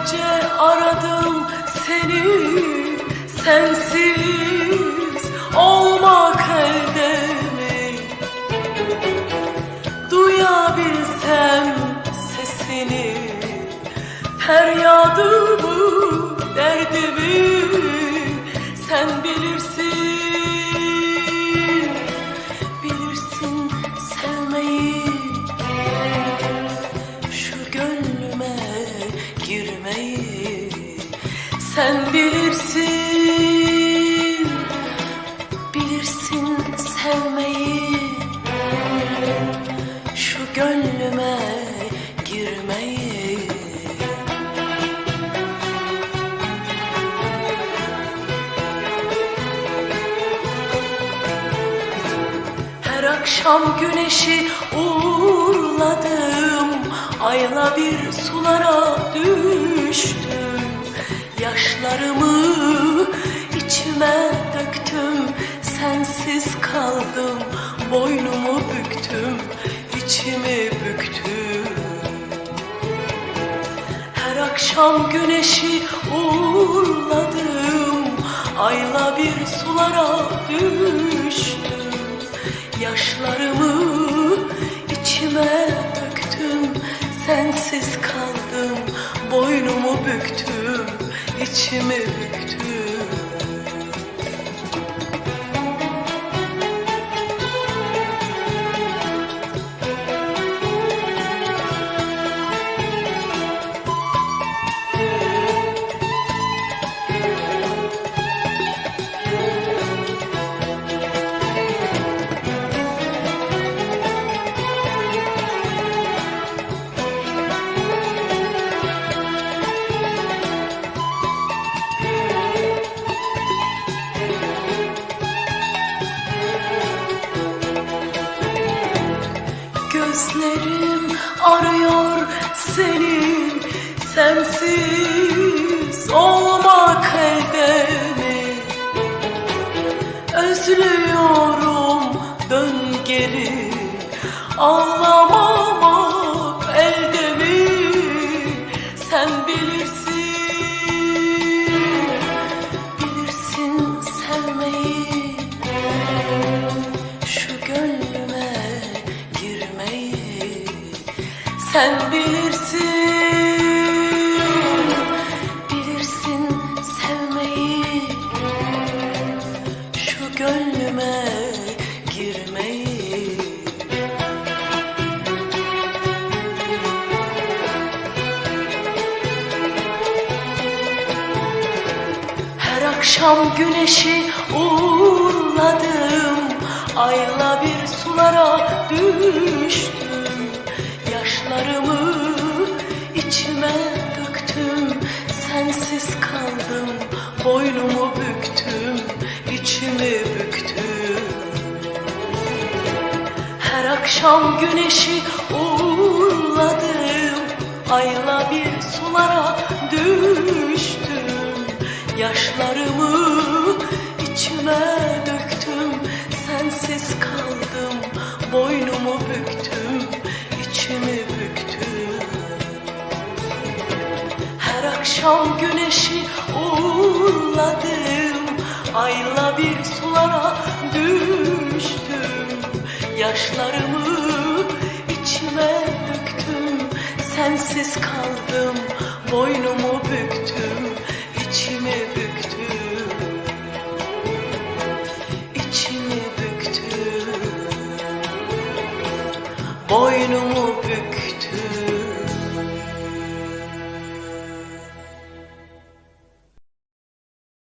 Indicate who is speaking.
Speaker 1: Günlerce aradım seni. Sensiz olmak elde mi? Duyabilsem sesini. Feryadımı, derdimi. Sen bilirsin Bilirsin sevmeyi. Şu gönlüme girmeyi. Her akşam güneşi uğurladım Ayla bir sulara düştüm Yaşlarımı içime döktüm Sensiz kaldım boynumu büktüm içimi büktüm. Her akşam güneşi uğurladım Ayla bir sulara düştüm. Yaşlarımı içime döktüm Sensiz kaldım boynumu büktüm içimi büktüm Gözlerim arıyor seni Sensiz olmak elde mi? Özlüyorum dön geri Ağlamamak elde mi? Sen bilirsin sen bilirsin bilirsin sevmeyi. Şu gönlüme girmeyi. Her akşam güneşi uğurladım. Ayla bir sulara düştüm Yaşlarımı içime döktüm Sensiz kaldım boynumu büktüm içimi büktüm. Her akşam güneşi uğurladım Ayla bir sulara düştüm. Yaşlarımı içime döktüm Sensiz kaldım boynumu büktüm içimi büktüm şam güneşi uğurladım. Ayla bir sulara düştüm. Yaşlarımı içime döktüm. Sensiz kaldım boynumu büktüm içimi büktüm. İçimi büktüm. Boynumu büktüm.